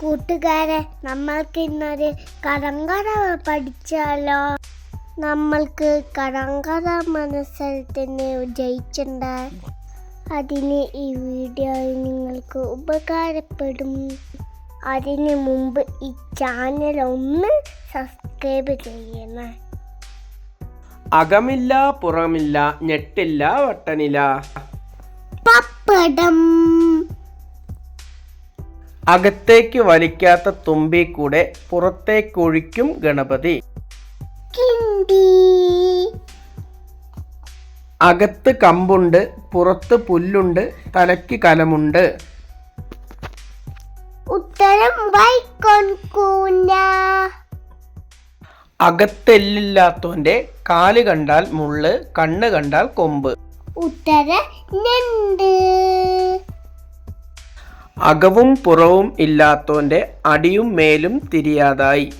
കൂട്ടുകാരെ നമ്മൾക്ക് ഇന്നൊരു കടങ്കഥ പഠിച്ചാലോ? നമ്മൾക്ക് കടങ്കഥ മത്സരത്തിന് ജയിച്ചിട്ടുണ്ട് അതിന് ഈ വീഡിയോ നിങ്ങൾക്ക് ഉപകാരപ്പെടും. അതിന് മുമ്പ് ഈ ചാനൽ ഒന്ന് സബ്സ്ക്രൈബ് ചെയ്യണം. അകമില്ല പുറമില്ല ഞെട്ടില്ല വട്ടനില. പപ്പടം. അകത്തേക്ക് വലിക്കാത്ത തുമ്പി കൂടെ പുറത്തേക്കൊഴിക്കും ഗണപതി. കിണ്ടി. അകത്ത് കമ്പുണ്ട് പുറത്ത് പുല്ലുണ്ട് തലയ്ക്ക് കലമുണ്ട്. ഉത്തരം അകത്തെല്ലില്ലാത്തോന്റെ കാൽ കണ്ടാൽ മുള്ള് കണ്ണ് കണ്ടാൽ കൊമ്പ്. ഉത്തരം അകവും പുറവും ഇല്ലാത്തോന്റെ അടിയും മേലും തിരിയാതായി.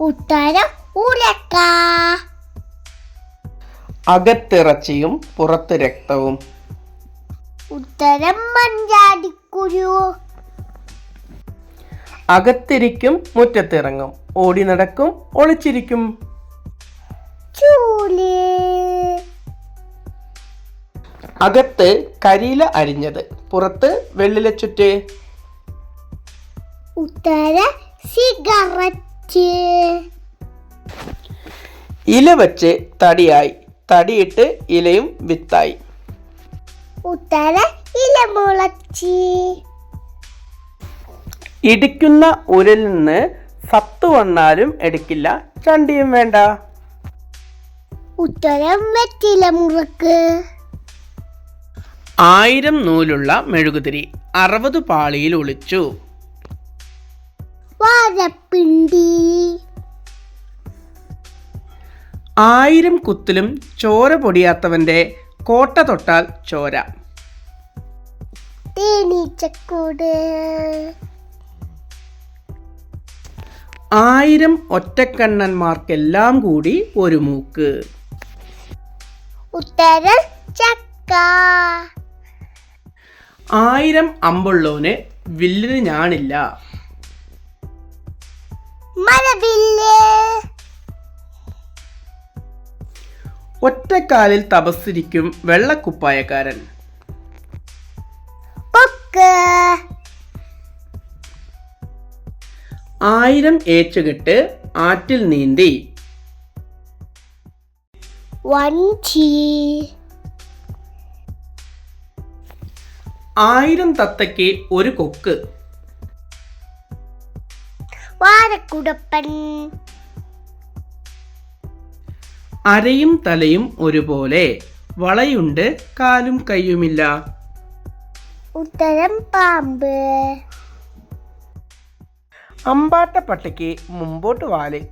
ഉത്തരം ഉലക്ക. അകത്തിറച്ചിയും പുറത്ത് രക്തവും. ഉത്തരം മഞ്ചാടിക്കുരു. അകത്തിരിക്കും മുറ്റത്തിറങ്ങും. ഓടി നടക്കും ഒളിച്ചിരിക്കും. അകത്ത് കരിയില അരിഞ്ഞത്. പുറത്ത് വെള്ളിലച്ചുറ്റ് ഉത്തര സിഗരറ്റ് ഇല വച്ച് തടിയായി. തടിയിട്ട് ഇലയും വിത്തായി. ഉത്തര ഇല ഇലമുളച്ചി ഇടിക്കുന്ന ഉരിൽ നിന്ന് സത്ത് വന്നാലും എടുക്കില്ല. ചണ്ടിയും വേണ്ട. ഉത്തരം വെറ്റില മുറുക്ക്. ആയിരം നൂലുള്ള മെഴുകുതിരി അറുപത് പാളിയിൽ ഒളിച്ചു. വാഴപ്പിണ്ടി. ആയിരം കുത്തിലും ചോര പൊടിയാത്തവന്റെ കോട്ട തൊട്ടാൽ ചോര. തേനീച്ചക്കൂട്. ആയിരം ഒറ്റക്കണ്ണന്മാർക്കെല്ലാം കൂടി ഒരു മൂക്ക്. ഉത്തരം ചക്ക. ആയിരം അമ്പുള്ളോന് വില്ലിന് ഞാനില്ല. ഒറ്റക്കാലിൽ തപസ്സിരിക്കും വെള്ളക്കുപ്പായക്കാരൻ. ആയിരം ഏച്ചുകെട്ട് ആറ്റിൽ നീന്തി. വഞ്ചി. ആയിരം തത്തയ്ക്ക് ഒരു കൊക്ക്. വാരക്കുടപ്പൻ. അരയും തലയും ഒരുപോലെ. വളയുണ്ട് കാലും കയ്യുമില്ല. ഉത്തരം പാമ്പ്. അമ്പാട്ട പട്ടിക്ക് മുമ്പോട്ട് വാൽ.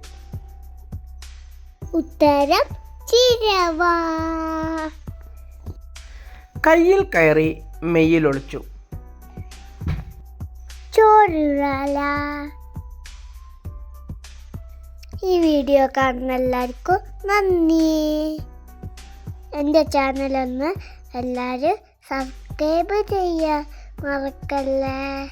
ഉത്തരം ചിരവ. കയ്യിൽ കയറി മെയ്യിലൊളിച്ചു. ഈ വീഡിയോ കാണുന്ന എല്ലാവർക്കും നന്ദി. എന്റെ ചാനലൊന്ന് എല്ലാവരും സബ്സ്ക്രൈബ് ചെയ്യുക. മറക്കല്ലേ?